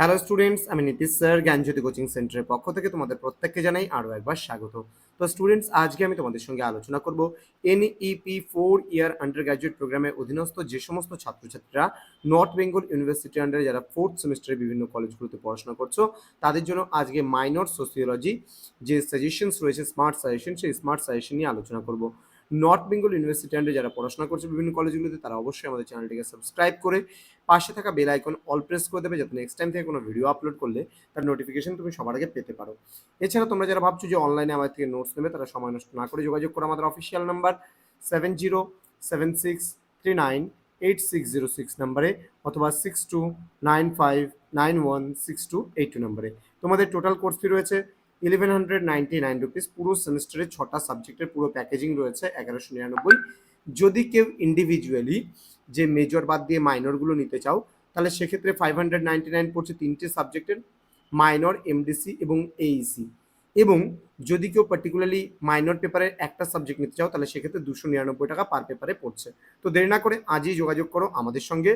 Hello students আমি Nitish sir, জ্ঞানজ্যোতি coaching সেন্টারের পক্ষ থেকে তোমাদের প্রত্যেককে জানাই আরও একবার স্বাগত। তো স্টুডেন্টস আজকে আমি তোমাদের সঙ্গে আলোচনা করব NEP four year undergraduate প্রোগ্রামের অধীনস্থ যে সমস্ত ছাত্রছাত্রীরা নর্থ বেঙ্গল ইউনিভার্সিটি আন্ডারে যারা ফোর্থ সেমিস্টারে বিভিন্ন কলেজগুলোতে পড়াশোনা করছ, তাদের জন্য আজকে মাইনর সোসিওলজি যে সাজেশনস রয়েছে স্মার্ট সাজেশন সেই স্মার্ট সাজেশন নিয়ে আলোচনা করব। নর্থ বেঙ্গল ইউনিভার্সিটি আন্ডারে যারা পড়াশোনা করছে বিভিন্ন কলেজগুলোতে, তারা অবশ্যই আমাদের চ্যানেলটিকে সাবস্ক্রাইব করে পাশে থাকা বেল আইকন অল প্রেস করে দেবে যাতে নেক্সট টাইম থেকে কোনো ভিডিও আপলোড করলে তার নোটিফিকেশন তুমি সবার আগে পেতে পারো। এছাড়া তোমরা যারা ভাবছ যে অনলাইনে আমার থেকে নোটস নেবে, তারা সময় নষ্ট না করে যোগাযোগ করো আমাদের official number seven zero seven six three nine eight six zero six নাম্বারে অথবা six two nine five nine one six two eight two নাম্বারে তোমাদের টোটাল কোর্স ফি রয়েছে eleven hundred ninety nine rupees পুরো সেমিস্টারে ছটা সাবজেক্টের পুরো প্যাকেজিং রয়েছে, এগারোশো নিরানব্বই। যদি কেউ ইন্ডিভিজুয়ালি যে মেজর বাদ দিয়ে মাইনরগুলো নিতে চাও, তাহলে সেক্ষেত্রে ফাইভ হান্ড্রেড নাইনটি নাইন পড়ছে তিনটে সাবজেক্টের মাইনর এমডিসি এবং এইসি এবং যদি কেউ পার্টিকুলারলি মাইনর পেপারের একটা সাবজেক্ট নিতে চাও, তাহলে সেক্ষেত্রে দুশো নিরানব্বই টাকা পার পেপারে পড়ছে। তো দেরি না করে আজই যোগাযোগ করো আমাদের সঙ্গে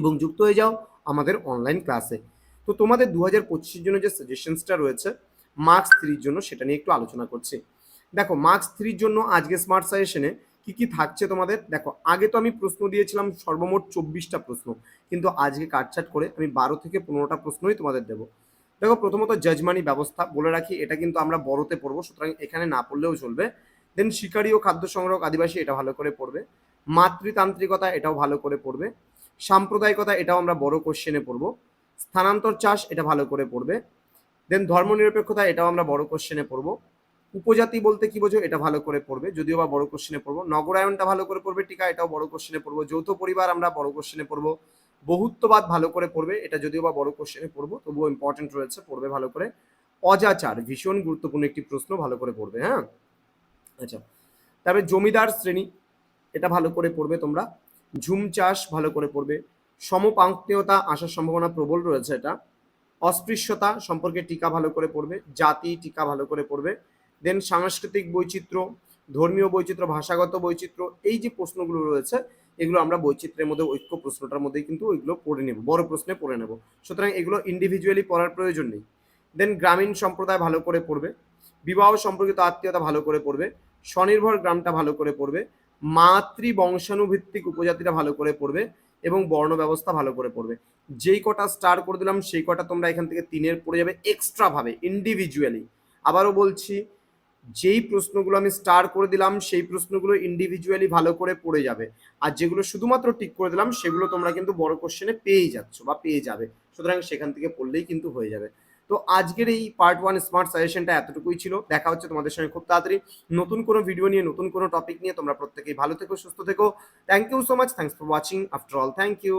এবং যুক্ত হয়ে যাও আমাদের অনলাইন ক্লাসে তো তোমাদের দু হাজার পঁচিশের জন্য যে সাজেশনসটা রয়েছে মার্কস থ্রির জন্য সেটা নিয়ে একটু আলোচনা করছি। দেখো মার্কস থ্রির জন্য আজকে স্মার্ট সাজেশনে কি কি থাকছে তোমাদের? দেখো, আগে তো আমি প্রশ্ন দিয়েছিলাম সর্বমোট চব্বিশটা প্রশ্ন, কিন্তু আজকে কাটছাট করে আমি বারো থেকে পনেরোটা প্রশ্নই তোমাদের দেবো। দেখো, প্রথমত জজমানি ব্যবস্থা, বলে রাখি, এটা কিন্তু আমরা বড়তে পড়ব, সুতরাং এখানে না পড়লেও চলবে। দেন শিকারী ও খাদ্য সংগ্রহ আদিবাসী, এটা ভালো করে পড়বে। মাতৃতান্ত্রিকতা, এটাও ভালো করে পড়বে। সাম্প্রদায়িকতা, এটাও আমরা বড় কোশ্চেনে পড়ব। স্থানান্তর চাষ, এটা ভালো করে পড়বে। দেন ধর্মনিরপেক্ষতা, এটাও আমরা বড় কোশ্চেনে পড়ব। উপজাতি বলতে কি বোঝো, এটা ভালো করে পড়বে। যদিও বা বড় কোশ্চেনে পড়ব। নগরায়নটা ভালো করে পড়বে, টিকা, এটাও বড় কোশ্চেনে পড়ব। যৌথ পরিবার আমরা বড় কোশ্চেনে পড়ব। বহুত্ববাদ ভালো করে পড়বে, এটা যদিও বা বড় কোশ্চেনে পড়ব, তবুও ইম্পর্টেন্ট রয়েছে পড়বে ভালো করে। অজাচার, ভীষণ গুরুত্বপূর্ণ একটি প্রশ্ন, ভালো করে পড়বে হ্যাঁ? আচ্ছা তারপরে জমিদার শ্রেণি, এটা ভালো করে পড়বে তোমরা। ঝুম চাষ ভালো করে পড়বে। সমপাঙ্ক্তীয়তা আসার সম্ভাবনা প্রবল রয়েছে এটা। অস্পৃশ্যতা সম্পর্কে টিকা ভালো করে পড়বে, জাতি টিকা ভালো করে পড়বে। দেন সাংস্কৃতিক বৈচিত্র্য, ধর্মীয় বৈচিত্র্য, ভাষাগত বৈচিত্র্য, এই যে প্রশ্নগুলো রয়েছে, এগুলো আমরা বৈচিত্র্যের মধ্যে, ঐক্য প্রশ্নটার মধ্যেই কিন্তু ওইগুলো পড়ে নেব, বড় প্রশ্নে পড়ে নেব। সুতরাং এগুলো ইন্ডিভিজুয়ালি পড়ার প্রয়োজন নেই। দেন গ্রামীণ সম্প্রদায় ভালো করে পড়বে, বিবাহ সম্পর্কিত আত্মীয়তা ভালো করে পড়বে, স্বনির্ভর গ্রামটা ভালো করে পড়বে মাতৃ বংশানুভিত্তিক উপজাতিটা ভালো করে পড়বে এবং বর্ণ ব্যবস্থা ভালো করে পড়বে। যেই কটা স্টার করে দিলাম, সেই কটা তোমরা এখান থেকে তিনের পড়ে যাবে এক্সট্রা ভাবে ইন্ডিভিজুয়ালি আবারও বলছি, যেই প্রশ্নগুলো আমি স্টার করে দিলাম, সেই প্রশ্নগুলো ইন্ডিভিজুয়ালি ভালো করে পড়ে যাবে। আর যেগুলো শুধুমাত্র টিক করে দিলাম, সেগুলো তোমরা কিন্তু বড় কোশ্চেনে পেয়েই যাচ্ছ বা পেয়ে যাবে। সুতরাং সেখান থেকে পড়লেই কিন্তু হয়ে যাবে। তো আজকের এই পার্ট ওয়ান স্মার্ট সাজেশনটা এতটুকুই ছিল। দেখা হচ্ছে তোমাদের সঙ্গে খুব তাড়াতাড়ি। নতুন কোনো ভিডিও নিয়ে, নতুন কোনো টপিক নিয়ে তোমরা প্রত্যেকেই ভালো থেকো, সুস্থ থেকো। Thank you so much thanks for watching after all thank you